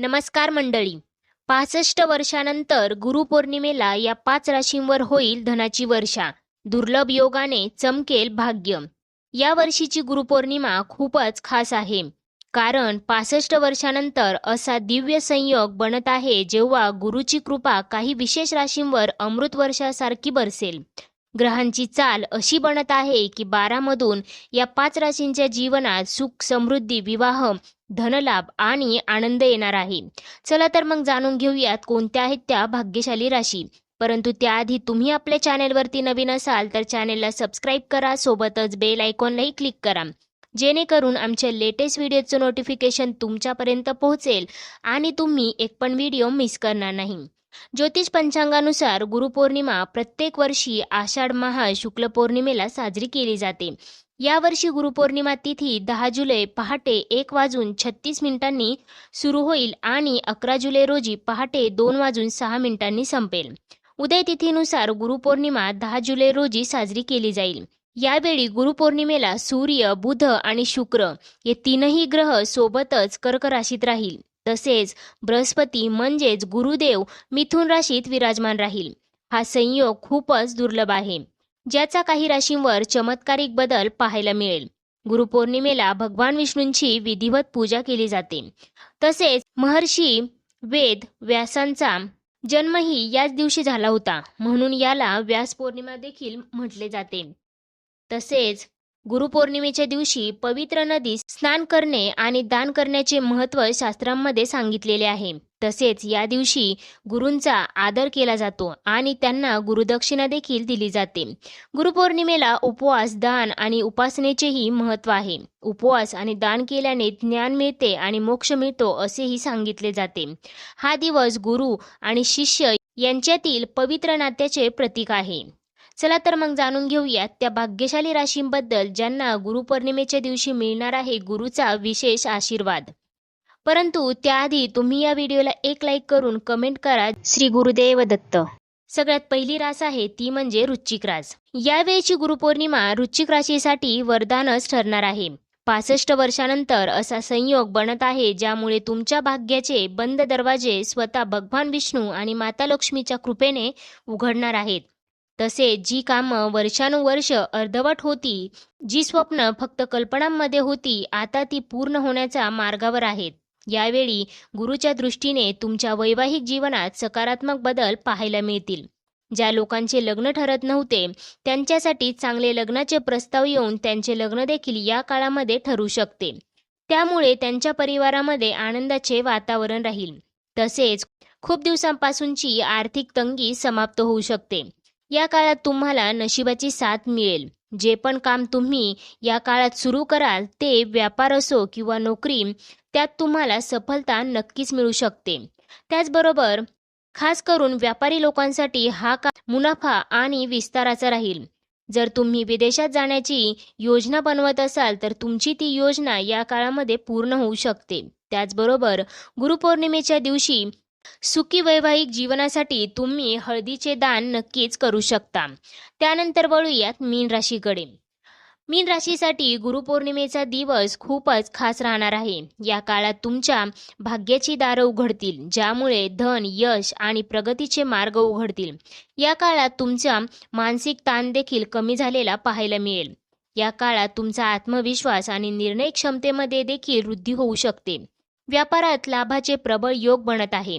नमस्कार मंडळी. पासष्ट वर्षानंतर गुरुपौर्णिमेला या पाच राशींवर होईल धनाची वर्षा. दुर्लभ योगाने चमकेल भाग्य. या वर्षीची गुरुपौर्णिमा खूपच खास आहे. कारण पासष्ट वर्षानंतर असा दिव्य संयोग बनत आहे जेव्हा गुरुची कृपा काही विशेष राशींवर अमृत वर्षासारखी बरसेल. ग्रहांची चाल अशी बनत आहे की बारामधून या पाच राशींच्या जीवनात सुख समृद्धी विवाह धनलाभ आणि आनंद येणार आहे. चला तर मग जाणून घेऊयात कोणत्या आहेत त्या भाग्यशाली राशी. परंतु त्याआधी तुम्ही आपल्या चॅनेलवरती नवीन असाल तर चॅनेलला सबस्क्राईब करा सोबतच बेल आयकॉनलाही क्लिक करा. जेणेकरून आमच्या लेटेस्ट व्हिडिओचं नोटिफिकेशन तुमच्यापर्यंत पोहोचेल आणि तुम्ही एक पण व्हिडिओ मिस करणार नाही. ज्योतिष पंचांगानुसार गुरुपौर्णिमा प्रत्येक वर्षी आषाढ महा शुक्ल पौर्णिमेला साजरी केली जाते. यावर्षी गुरुपौर्णिमा तिथी दहा जुलै पहाटे एक वाजून छत्तीस मिनिटांनी सुरू होईल आणि अकरा जुलै रोजी पहाटे दोन वाजून सहा मिनिटांनी संपेल. उदय तिथीनुसार गुरुपौर्णिमा दहा जुलै रोजी साजरी केली जाईल. यावेळी गुरुपौर्णिमेला सूर्य बुध आणि शुक्र हे तीनही ग्रह सोबतच कर्क राशीत राहील. तसेच बृहस्पती म्हणजेच गुरुदेव मिथुन राशीत विराजमान राहील. हा संयोग खूपच दुर्लभ आहे ज्याचा काही राशींवर चमत्कारिक बदल पाहायला मिळेल. गुरुपौर्णिमेला भगवान विष्णूंची विधिवत पूजा केली जाते. तसेच महर्षी वेद व्यासांचा जन्मही याच दिवशी झाला होता म्हणून याला व्यास पौर्णिमा देखील म्हटले जाते. तसेच गुरुपौर्णिमेच्या दिवशी पवित्र नदीत स्नान करणे आणि दान करण्याचे महत्त्व शास्त्रांमध्ये सांगितलेले आहे. तसेच या दिवशी गुरूंचा आदर केला जातो आणि त्यांना गुरुदक्षिणा देखील दिली जाते. गुरुपौर्णिमेला उपवास दान आणि उपासनेचेही महत्त्व आहे. उपवास आणि दान केल्याने ज्ञान मिळते आणि मोक्ष मिळतो असेही सांगितले जाते. हा दिवस गुरु आणि शिष्य यांच्यातील पवित्र नात्याचे प्रतीक आहे. चला तर मग जाणून घेऊयात त्या भाग्यशाली राशींबद्दल ज्यांना गुरुपौर्णिमेच्या दिवशी मिळणार आहे गुरुचा विशेष आशीर्वाद. परंतु त्याआधी तुम्ही या व्हिडिओला एक लाईक करून कमेंट करा. श्री गुरुदेव दत्त. सगळ्यात पहिली रास आहे ती म्हणजे वृश्चिक रास. यावेळची गुरुपौर्णिमा वृश्चिक राशीसाठी वरदानच ठरणार आहे. पासष्ट वर्षानंतर असा संयोग बनत आहे ज्यामुळे तुमच्या भाग्याचे बंद दरवाजे स्वतः भगवान विष्णू आणि माता लक्ष्मीच्या कृपेने उघडणार आहेत. तसेच जी कामं वर्षानुवर्ष अर्धवट होती जी स्वप्न फक्त कल्पनांमध्ये होती आता ती पूर्ण होण्याच्या मार्गावर आहेत. यावेळी गुरुच्या दृष्टीने तुमच्या वैवाहिक जीवनात सकारात्मक बदल पाहायला मिळतील. ज्या लोकांचे लग्न ठरत नव्हते त्यांच्यासाठी चांगले लग्नाचे प्रस्ताव येऊन त्यांचे लग्न देखील या काळामध्ये ठरू शकते. त्यामुळे त्यांच्या परिवारामध्ये आनंदाचे वातावरण राहील. तसेच खूप दिवसांपासूनची आर्थिक तंगी समाप्त होऊ शकते. या काळात तुम्हाला नशिबाची साथ मिळेल. जे पण काम तुम्ही या काळात सुरू कराल ते व्यापार असो किंवा नोकरी त्यात तुम्हाला सफलता नक्कीच मिळू शकते. त्याचबरोबर खास करून व्यापारी लोकांसाठी हा काळ मुनाफा आणि विस्ताराचा राहील. जर तुम्ही विदेशात जाण्याची योजना बनवत असाल तर तुमची ती योजना या काळामध्ये पूर्ण होऊ शकते. त्याचबरोबर गुरुपौर्णिमेच्या दिवशी सुखी वैवाहिक जीवनासाठी तुम्ही हळदीचे दान नक्कीच करू शकता. त्यानंतर वळूयात मीन राशीकडे. मीन राशीसाठी गुरुपौर्णिमेचा दिवस खूपच खास राहणार आहे. या काळात तुमच्या भाग्याची दारं उघडतील ज्यामुळे धन यश आणि प्रगतीचे मार्ग उघडतील. या काळात तुमचा मानसिक ताण देखील कमी झालेला पाहायला मिळेल. या काळात तुमचा आत्मविश्वास आणि निर्णय क्षमतेमध्ये देखील वृद्धी होऊ शकते. व्यापारात लाभाचे प्रबळ योग बनत आहे.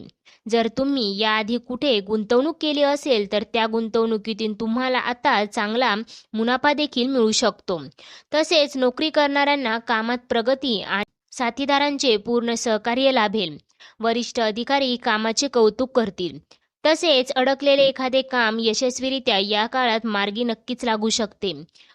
जर तुम्ही याआधी कुठे गुंतवणूक केली असेल तर त्या गुंतवणुकीतून तुम्हाला आता चांगला मुनाफा देखील मिळू शकतो. तसेच नोकरी करणाऱ्यांना कामात प्रगती आणि साथीदारांचे पूर्ण सहकार्य लाभेल. वरिष्ठ अधिकारी कामाचे कौतुक करतील. तसेच अडकलेले एखादे काम यशस्वीरित्या या काळात मार्गी नक्कीच लागू शकते.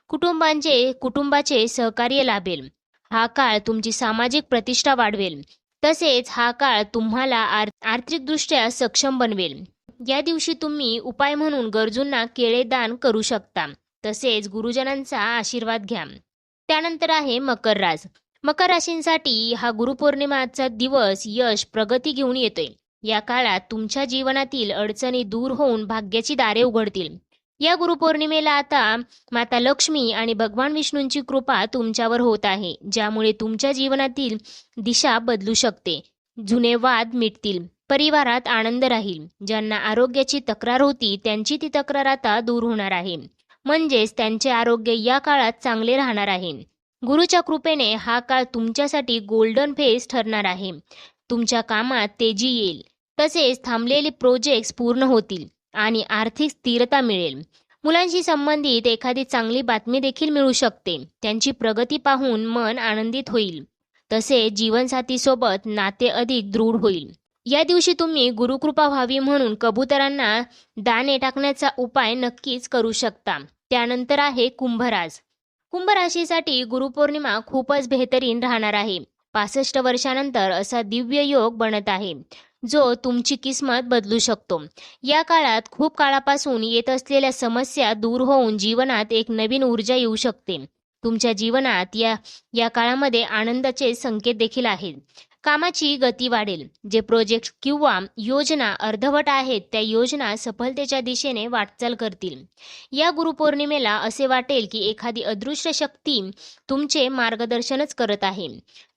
कुटुंबांचे कुटुंबाचे सहकार्य लाभेल. हा काळ तुमची सामाजिक प्रतिष्ठा वाढवेल. तसेच हा काळ तुम्हाला आर आर्थिकदृष्ट्या सक्षम बनवेल. या दिवशी तुम्ही उपाय म्हणून गरजूंना केळे दान करू शकता. तसेच गुरुजनांचा आशीर्वाद घ्या. त्यानंतर आहे मकर राज. मकर राशींसाठी हा गुरुपौर्णिमाचा दिवस यश प्रगती घेऊन येतोय. या काळात तुमच्या जीवनातील अडचणी दूर होऊन भाग्याची दारे उघडतील. या गुरुपौर्णिमेला आता माता लक्ष्मी आणि भगवान विष्णूंची कृपा तुमच्यावर होत आहे ज्यामुळे तुमच्या जीवनातील दिशा बदलू शकते जुने वाद मिटतील परिवारात आनंद राहील ज्यांना आरोग्याची तक्रार होती त्यांची ती तक्रार आता दूर होणार आहे. म्हणजेच त्यांचे आरोग्य या काळात चांगले राहणार आहे. गुरुच्या कृपेने हा काळ तुमच्यासाठी गोल्डन फेज ठरणार आहे. तुमच्या कामात तेजी येईल. तसेच थांबलेले प्रोजेक्ट्स पूर्ण होतील. आणि आर्थिक स्थिरता मिळेल. मुलांशी संबंधित एखादी चांगली बातमी देखील मिळू शकते. त्यांची प्रगती पाहून मन आनंदित होईल. तसेच जीवनसाथीसोबत नाते अधिक दृढ होईल. या दिवशी तुम्ही गुरुकृपा व्हावी म्हणून कबुतरांना दाणे टाकण्याचा उपाय नक्कीच करू शकता. त्यानंतर आहे कुंभराज. कुंभराशीसाठी गुरुपौर्णिमा खूपच बेहतरीन राहणार आहे. पासष्ट वर्षानंतर असा दिव्य योग बनत आहे. जो तुमची किस्मत बदलू शकतो. या काळात खूप काळापासून येत असलेल्या समस्या दूर होऊन जीवनात एक नवीन ऊर्जा येऊ शकते. तुमच्या जीवनात या या काळामध्ये आनंदाचे संकेत देखील आहेत. कामाची गती वाढेल. जे प्रोजेक्ट किंवा योजना अर्धवट आहेत त्या योजना सफलतेच्या दिशेने वाटचाल करतील. या गुरुपौर्णिमेला असे वाटेल की एखादी अदृश्य शक्ती तुमचे मार्गदर्शनच करत आहे.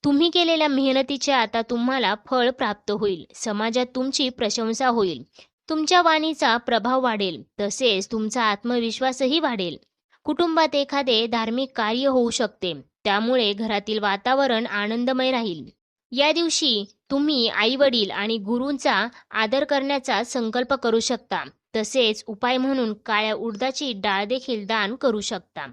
तुम्ही केलेल्या मेहनतीचे आता तुम्हाला फळ प्राप्त होईल. समाजात तुमची प्रशंसा होईल. तुमच्या वाणीचा प्रभाव वाढेल. तसेच तुमचा आत्मविश्वासही वाढेल. कुटुंबात एखादे धार्मिक कार्य होऊ शकते. त्यामुळे घरातील वातावरण आनंदमय राहील. या दिवशी तुम्ही आई वडील आणि गुरूंचा आदर करण्याचा संकल्प करू शकता. तसेच उपाय म्हणून काळ्या उडदाची डाळ देखील दान करू शकता.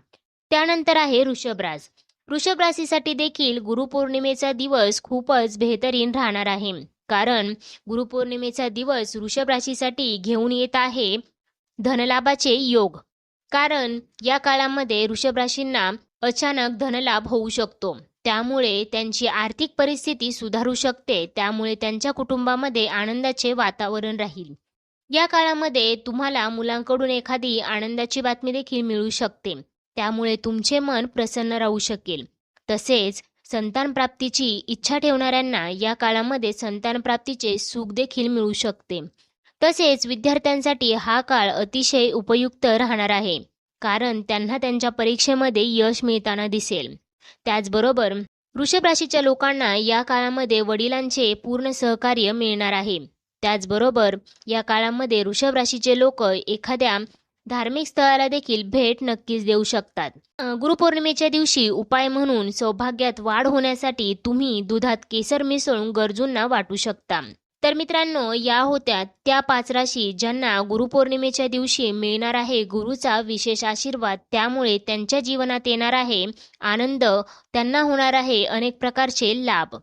त्यानंतर आहे ऋषभराज. वृषभ राशीसाठी देखील गुरुपौर्णिमेचा दिवस खूपच बेहतरीन राहणार आहे. कारण गुरुपौर्णिमेचा दिवस वृषभ राशीसाठी घेऊन येत आहे धनलाभाचे योग. कारण या काळामध्ये वृषभ राशींना अचानक धनलाभ होऊ शकतो. त्यामुळे त्यांची आर्थिक परिस्थिती सुधारू शकते त्यामुळे त्यांच्या कुटुंबामध्ये आनंदाचे वातावरण राहील. या काळामध्ये तुम्हाला मुलांकडून एखादी आनंदाची बातमी देखील मिळू शकते त्यामुळे तुमचे मन प्रसन्न राहू शकेल. तसेच संतान प्राप्तीची इच्छा ठेवणाऱ्यांना या काळामध्ये संतान प्राप्तीचे सुख देखील मिळू शकते. तसेच विद्यार्थ्यांसाठी हा काळ अतिशय उपयुक्त राहणार आहे कारण त्यांना त्यांच्या परीक्षेमध्ये यश मिळताना दिसेल. त्याचबरोबर वृषभ राशीच्या लोकांना या काळामध्ये वडिलांचे पूर्ण सहकार्य मिळणार आहे. त्याचबरोबर या काळामध्ये वृषभ राशीचे लोक एखाद्या धार्मिक स्थळाला देखील भेट नक्कीच देऊ शकतात. गुरुपौर्णिमेच्या दिवशी उपाय म्हणून सौभाग्यात वाढ होण्यासाठी तुम्ही दुधात केसर मिसळून गरजूंना वाटू शकता. तर मित्रांनो या होत्या त्या पाच राशी ज्यांना गुरुपौर्णिमेच्या दिवशी मिळणार आहे गुरुचा विशेष आशीर्वाद. त्यामुळे त्यांच्या जीवनात येणार आहे आनंद. त्यांना होणार आहे अनेक प्रकारचे लाभ.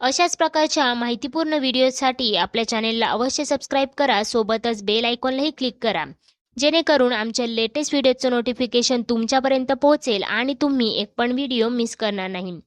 अशाच प्रकारच्या माहितीपूर्ण व्हिडिओसाठी आपल्या चॅनेलला अवश्य सबस्क्राईब करा. सोबतच बेल आयकॉनलाही क्लिक करा. जेणेकरून आमच्या लेटेस्ट व्हिडिओचं नोटिफिकेशन तुमच्यापर्यंत पोहोचेल आणि तुम्ही एक पण व्हिडिओ मिस करणार नाही.